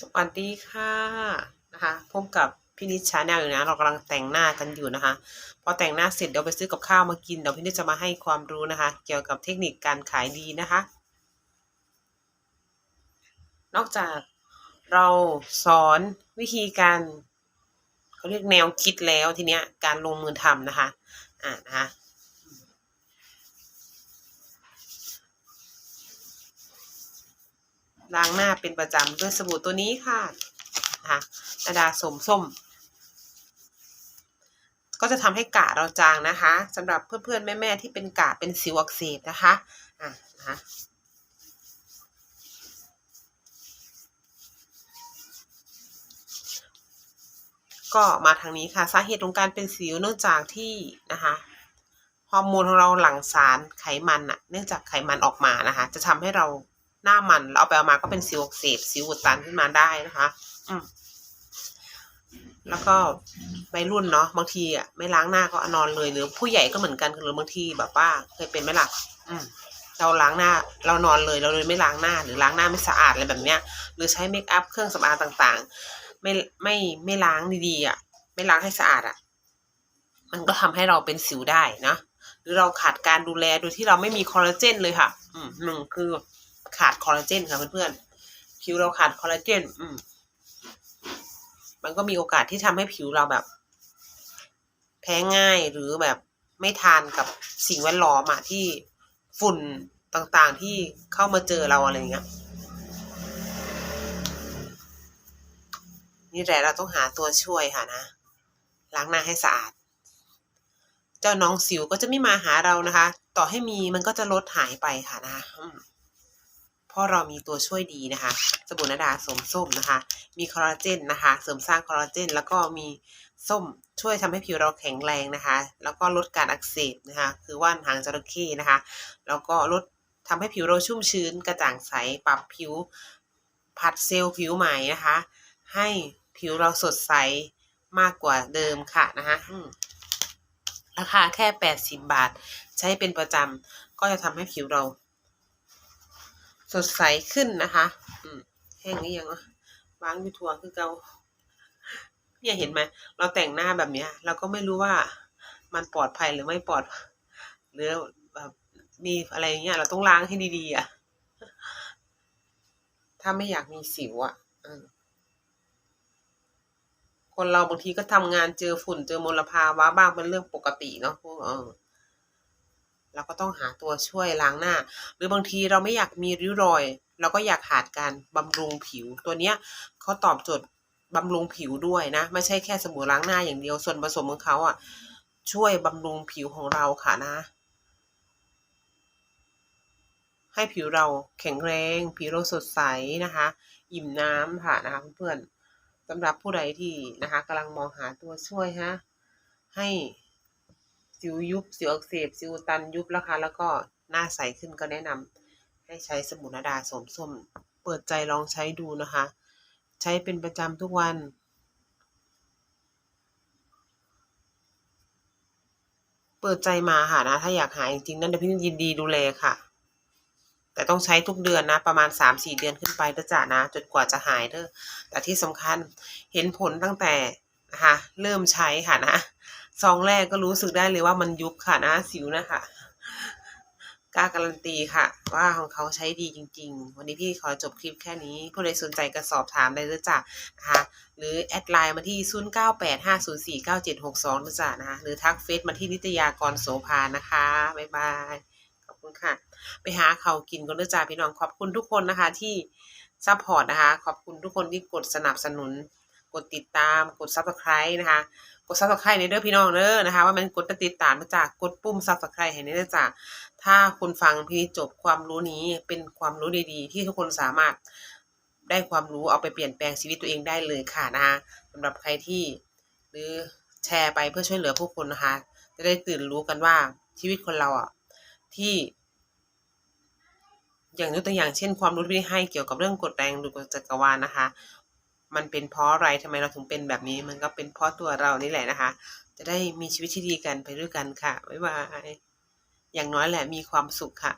สวัสดีค่ะนะคะพบกับพี่นิชชาแนลอยู่นะ เรากำลังแต่งหน้ากันอยู่นะคะ พอแต่งหน้าเสร็จเดี๋ยวไปซื้อกับข้าวมากินเดี๋ยวพี่นิชจะมาให้ความรู้นะคะ เกี่ยวกับเทคนิคการขายดีนะคะ นอกจากเราสอนวิธีการเขาเรียกแนวคิดแล้วทีเนี้ยการลงมือทำนะคะอ่านะคะ ล้างหน้าเป็นประจำด้วยสบู่ตัวนี้ค่ะนะคะนาดาสมส้ม ก็จะทำให้กาเราจางนะคะสำหรับเพื่อนๆ แม่ๆ ที่เป็นกาเป็นสิวอักเสบนะคะอะนะคะก็มาทางนี้ค่ะสาเหตุของการเป็นสิวเนื่องจากที่นะคะฮอร์โมนของเราหลั่งสารไขมันอะเนื่องจากไขมันออกมานะคะ จะทำให้เรา หน้ามันแล้วเอาไปเอามาก็เป็นสิวอักเสบสิวอุดตันขึ้นมาได้นะคะ อืมแล้วก็วัยรุ่นเนาะบางทีอะไม่ล้างหน้าก็นอนเลยหรือผู้ใหญ่ก็เหมือนกันหรือบางทีแบบว่าเคยเป็นไหมล่ะอืมเราล้างหน้า เรานอนเลยเราเลยไม่ล้างหน้า หรือล้างหน้าไม่สะอาดอะไรแบบเนี้ย หรือใช้เมคอัพเครื่องสำอางต่างๆ ไม่ไม่ไม่ล้างดีๆอะ ไม่ล้างให้สะอาดอะ มันก็ทำให้เราเป็นสิวได้นะหรือเราขาดการดูแลโดยที่เราไม่มีคอลลาเจนเลยค่ะ อืมหนึ่งคือ ขาดคอลลาเจนค่ะเพื่อนๆผิวเราขาดคอลลาเจนอืมมันก็มีโอกาสที่ทำให้ผิวเราแบบ แพ้ง่ายหรือแบบไม่ทานกับสิ่งแวดล้อมอะที่ฝุ่นต่างๆที่เข้ามาเจอเราอะไรเงี้ยนี่แหละเราต้องหาตัวช่วยค่ะนะล้างหน้าให้สะอาด เจ้าน้องสิวก็จะไม่มาหาเรานะคะ ต่อให้มีมันก็จะลดหายไปค่ะนะคะ เพราะเรามีตัวช่วยดีนะคะ สบู่นดาสมส้มนะคะ มีคอลลาเจนนะคะ เสริมสร้างคอลลาเจน แล้วก็มีส้มช่วยทำให้ผิวเราแข็งแรงนะคะ แล้วก็ลดการอักเสบนะคะ คือว่านหางจระเข้นะคะ แล้วก็ลดทำให้ผิวเราชุ่มชื้นกระจ่างใส ปรับผิว ผัดเซลล์ผิวใหม่นะคะ ให้ผิวเราสดใสมากกว่าเดิมค่ะนะคะราคาแค่แปดสิบบาท ใช้เป็นประจำก็จะทำให้ผิวเรา สดใสขึ้นนะคะแห้งหรือยังวางอยู่ทัวคือเกาเนี่ยเห็นไหมเราแต่งหน้าแบบเนี้ย เราก็ไม่รู้ว่ามันปลอดภัยหรือไม่ปลอด หรือแบบมีอะไรเงี้ย เราต้องล้างให้ดีๆอะถ้าไม่อยากมีสิวอะคนเราบางทีก็ทำงานเจอฝุ่นเจอมลภาวะบ้างเป็นเรื่องปกติเนาะพวกเออ เราก็ต้องหาตัวช่วยล้างหน้า หรือบางทีเราไม่อยากมีริ้วรอย เราก็อยากขาดการบำรุงผิว ตัวเนี้ยเขาตอบโจทย์บำรุงผิวด้วยนะ ไม่ใช่แค่สบู่ล้างหน้าอย่างเดียวส่วนผสมของเขาอะช่วยบำรุงผิวของเราค่ะนะ ให้ผิวเราแข็งแรง ผิวเราสดใสนะคะ อิ่มน้ำค่ะนะคะเพื่อนๆสำหรับผู้ใดที่นะคะกำลังมองหาตัวช่วยฮะให้ สิวยุบสิวอักเสบสิวตันยุบแล้วค่ะแล้วก็หน้าใสขึ้นก็แนะนำให้ใช้สบู่นดาสมส้ม เปิดใจลองใช้ดูนะคะ ใช้เป็นประจำทุกวัน เปิดใจมาค่ะนะ ถ้าอยากหายจริงๆนั่นเดี๋ยวพี่ยินดีดูแลค่ะ แต่ต้องใช้ทุกเดือนนะ ประมาณสามสี่เดือนขึ้นไปเด้อจ้ะนะจนกว่าจะหายเด้อแต่ที่สำคัญเห็นผลตั้งแต่นะคะเริ่มใช้ค่ะนะ ซองแรกก็รู้สึกได้เลยว่ามันยุบค่ะนะสิวนะคะกล้าการันตีค่ะ ว่าของเขาใช้ดีจริง ๆ วันนี้พี่ขอจบคลิปแค่นี้ ผู้ใดสนใจก็สอบถามได้เลยจ้ะนะคะหรือแอดไลน์มาที่ 0 9 8 5 0 4 9 7 6 2นะจ๊ะนะคะหรือทักเฟซมาที่นิตยากรโสภานะคะ บ๊ายบาย ขอบคุณค่ะ ไปหาเขากินกันด้วยจ้าพี่น้องขอบคุณทุกคนนะคะที่ซัพพอร์ตนะคะ ขอบคุณทุกคนที่กดสนับสนุน กดติดตามกดซับสไครต์นะคะ กดซับสไครต์ในเด้อพี่น้องเด้อนะคะ ว่ามันกดติดตามมาจากกดปุ่มซับสไครต์ให้ในเด้อจ้าถ้าคุณฟังพี่จบความรู้นี้เป็นความรู้ดีๆ ที่ทุกคนสามารถได้ความรู้เอาไปเปลี่ยนแปลงชีวิตตัวเองได้เลยค่ะนะคะสำหรับใครที่หรือแชร์ไปเพื่อช่วยเหลือผู้คนนะคะ จะได้ตื่นรู้กันว่าชีวิตคนเราอะที่ อย่างยกตัวอย่างเช่น ความรู้ที่ให้เกี่ยวกับเรื่องกฎแรงดูกจักรวาลนะคะ มันเป็นเพราะอะไรทำไมเราถึงเป็นแบบนี้ มันก็เป็นเพราะตัวเรานี่แหละนะคะ จะได้มีชีวิตที่ดีกันไปด้วยกันค่ะบ๊ายบายอย่างน้อยแหละมีความสุขค่ะ